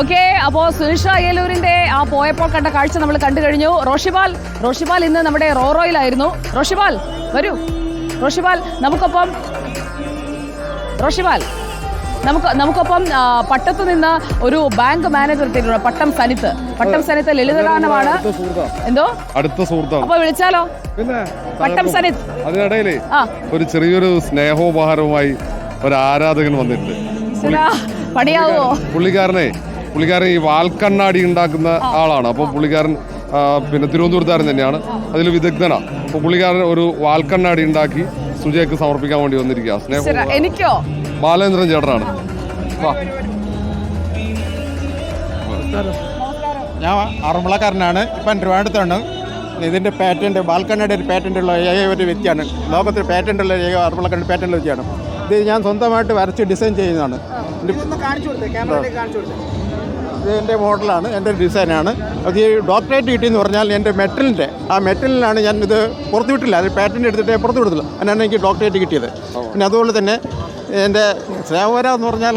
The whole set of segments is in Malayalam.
ഓക്കെ അപ്പോ സുനിഷ ഏലൂരിന്റെ ആ പോയപ്പോൾ കണ്ട കാഴ്ച നമ്മൾ കണ്ടു കഴിഞ്ഞു. റോഷിബാൽ റോഷിബാൽ ഇന്ന് നമ്മുടെ റോറോയിലായിരുന്നു. റോഷിബാൽ വരൂ. റോഷിബാൽ നമുക്കൊപ്പം റോഷിബാൽ നമുക്ക് നമുക്കൊപ്പം പട്ടത്ത് നിന്ന് ഒരു ബാങ്ക് മാനേജർ എത്തിയിട്ടുണ്ട്. പട്ടം സനിത്ത്. പട്ടം സനിത്ത് ലളിതഗാനമാണ്. എന്തോ? അടുത്ത സുഹൃത്താണ് അപ്പൊ വിളിച്ചാലോ? പിന്നെ പട്ടം സനിത്ത്. അതിനിടയിൽ ഒരു ചെറിയൊരു സ്നേഹോപഹാരവുമായി ഒരു ആരാധകൻ വന്നിട്ടുണ്ട്. പണിയാവോ? പുള്ളിക്കാരനെ പുള്ളിക്കാരൻ ഈ വാൽക്കണ്ണാടി ഉണ്ടാക്കുന്ന ആളാണ്. അപ്പോൾ പുള്ളിക്കാരൻ പിന്നെ തിരുവനന്തപുരത്തുകാരൻ തന്നെയാണ്. അതിൽ വിദഗ്ധനാണ് അപ്പോൾ പുള്ളിക്കാരൻ ഒരു വാൽക്കണ്ണാടി ഉണ്ടാക്കി സുജയ്ക്ക് സമർപ്പിക്കാൻ വേണ്ടി വന്നിരിക്കുക സ്നേഹം എനിക്കോ? ബാലേന്ദ്രൻ ചേട്ടനാണ്. വാ. ഞാൻ ആറന്മുളക്കാരനാണ്. ഇപ്പം തിരുവനന്തപുരത്താണ്. ഇതിന്റെ പാറ്റന്റ് ബാൽക്കണ്ണയുടെ ഒരു പാറ്റന്റ് ഉള്ള ഏക ഒരു വ്യക്തിയാണ്. ലോകത്തിൽ പാറ്റന്റ് ഉള്ള ഏക ആറന്മുളക്കാരുടെ പാറ്റന്റ് വ്യക്തിയാണ്. ഇത് ഞാൻ സ്വന്തമായിട്ട് വരച്ച് ഡിസൈൻ ചെയ്യുന്നതാണ്. ഇത് എന്റെ മോഡലാണ് എന്റെ ഡിസൈനാണ്. അത് ഈ ഡോക്ടറേറ്റ് കിട്ടിയെന്ന് പറഞ്ഞാൽ എന്റെ മെറ്റലിന്റെ. ആ മെറ്റലിനാണ് ഞാൻ ഇത് പുറത്ത് വിട്ടില്ല അത് പാറ്റന്റ് എടുത്തിട്ട് പുറത്ത് വിടത്തില്ല അതിനാണ് എനിക്ക് ഡോക്ടറേറ്റ് കിട്ടിയത്. പിന്നെ അതുപോലെ തന്നെ എന്റെ സേവര എന്ന് പറഞ്ഞാൽ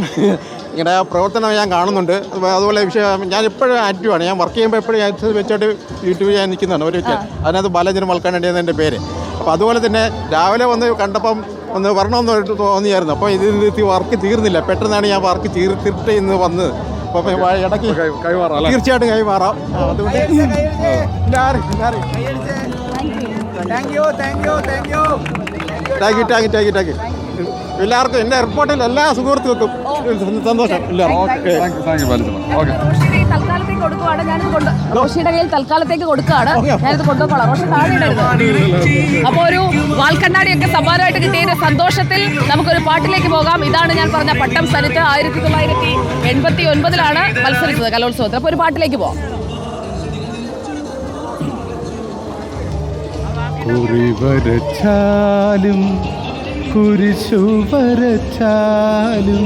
ഇങ്ങനെ പ്രവർത്തനം ഞാൻ കാണുന്നുണ്ട്. അതുപോലെ- വിഷയം ഞാൻ എപ്പോഴും ആക്റ്റീവാണ് ഞാൻ വർക്ക് ചെയ്യുമ്പോൾ എപ്പോഴും ഞാൻ വെച്ചോട്ട് യൂട്യൂബിൽ ഞാൻ നിൽക്കുന്നതാണ് ഒരു വെച്ചാൽ അതിനകത്ത് ബാലചന്ദ്രൻ മൽക്കാനടിയാണ് എന്റെ പേര്. അപ്പോൾ അതുപോലെ തന്നെ രാവിലെ വന്ന് കണ്ടപ്പം ഒന്ന് വരണമെന്ന് തോന്നിയായിരുന്നു. അപ്പോൾ ഇത് വർക്ക് തീർന്നില്ല. പെട്ടെന്നാണ് ഞാൻ വർക്ക് തീർ തീർത്ത് ഇന്ന് വന്നത്. ഇടയ്ക്ക് കൈമാറാം തീർച്ചയായിട്ടും കൈമാറാം. അതുകൊണ്ട് എല്ലാവരും എല്ലാവരും thank you thank you thank you thank you thank you thank you thank you എല്ലാവർക്കും എന്റെ എയർപോർട്ടിൽ എല്ലാ സുഹൃത്തുക്കൾക്കും സന്തോഷം. എല്ലാവർക്കും okay. Thank you thank you okay. കൊടുക്കുവാണ്. ഞാനിത് കൊണ്ട് റോഷിയുടെ കയ്യിൽ തൽക്കാലത്തേക്ക് കൊടുക്കുകയാണ്. ഞാനിത് കൊണ്ടുപോകോളാം റോഷി താഴെ ഇടരുത്. അപ്പോൾ ഒരു വാൽക്കണ്ണാടിയൊക്കെ സമ്മാനമായിട്ട് കിട്ടിയതിന്റെ സന്തോഷത്തിൽ നമുക്കൊരു പാട്ടിലേക്ക് പോകാം. ഇതാണ് ഞാൻ പറഞ്ഞ പട്ടം സനിത്ത് ആയിരത്തി തൊള്ളായിരത്തി എൺപത്തി ഒൻപതിലാണ് മത്സരിച്ചത് കലോത്സവത്തിൽ. അപ്പോൾ ഒരു പാട്ടിലേക്ക് പോകാം കുറിവരച്ചാലും കുരിശു വരച്ചാലും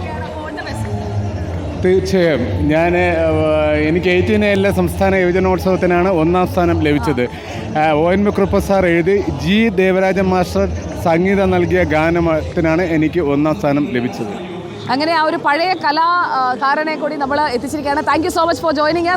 തീർച്ചയായും. ഞാൻ എനിക്ക് എയ്റ്റീൻ എല്ലാ സംസ്ഥാന യുവജനോത്സവത്തിനാണ് ഒന്നാം സ്ഥാനം ലഭിച്ചത്. ഒ എൻ മുക്രപ്പ സാർ എഴുതി ജി ദേവരാജൻ മാസ്റ്റർ സംഗീതം നൽകിയ ഗാനത്തിനാണ് എനിക്ക് ഒന്നാം സ്ഥാനം ലഭിച്ചത്. അങ്ങനെ ആ ഒരു പഴയ കലാകാരനെ കൂടി നമ്മൾ എത്തിച്ചിരിക്കുകയാണ്. Thank so much for joining